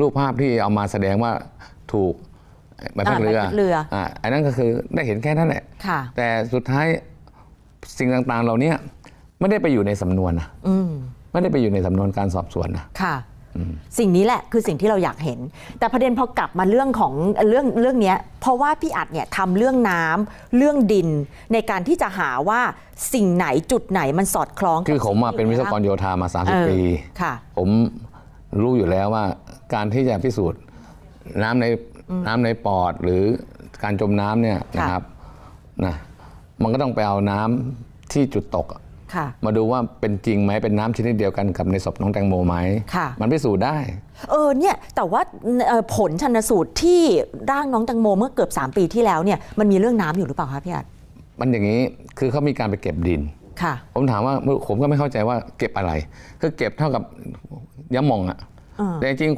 รูปภาพที่เอามาแสดงว่าถูกใบพัดเรือใบพัดเรืออ่อ่าอันนั้นก็คือได้เห็นแค่นั้นแหละค่ะแต่สุดท้ายสิ่งต่างๆเหล่านี้ไม่ได้ไปอยู่ในสำนวนนะอืมไม่ได้ไปอยู่ในสำนวนการสอบสวนนะค่ะสิ่งนี้แหละคือสิ่งที่เราอยากเห็น แต่ประเด็นพอกลับมาเรื่องของเรื่องเรื่องเนี้ยเพราะว่าพี่อัดเนี่ยทำเรื่องน้ำเรื่องดิน ในการที่จะหาว่าสิ่งไหนจุดไหนมันสอดคล้องกับคือผมมาเป็นวิศวกรสิ่งที่โยธามาเออ30 ปีค่ะผม รู้อยู่แล้วว่าการที่จะพิสูจน์น้ำในน้ำในปอดหรือการจมน้ำเนี่ยนะครับนะมันก็ต้องไปเอาน้ำที่จุดตกอะค่ะมาดูว่าเป็นจริงไหมเป็นน้ำชนิดเดียวกันกับในศพน้องแตงโมไหมค่ะมันพิสูจน์ได้ เออเนี่ยแต่ว่าเอ่อผลชันสูตรที่ร่างน้องแตังโมเมื่อเกือบ 3 ปีที่แล้วเนี่ยมันมีเรื่องน้ำอยู่หรือเปล่าคะพี่อัดมันอย่างนี้คือเขามีการไปเก็บดิน ค่ะ ผมถามว่าผมก็ไม่เข้าใจว่าเก็บอะไร คือเก็บเท่ากับยะหมองอะอ่าแต่จริงๆ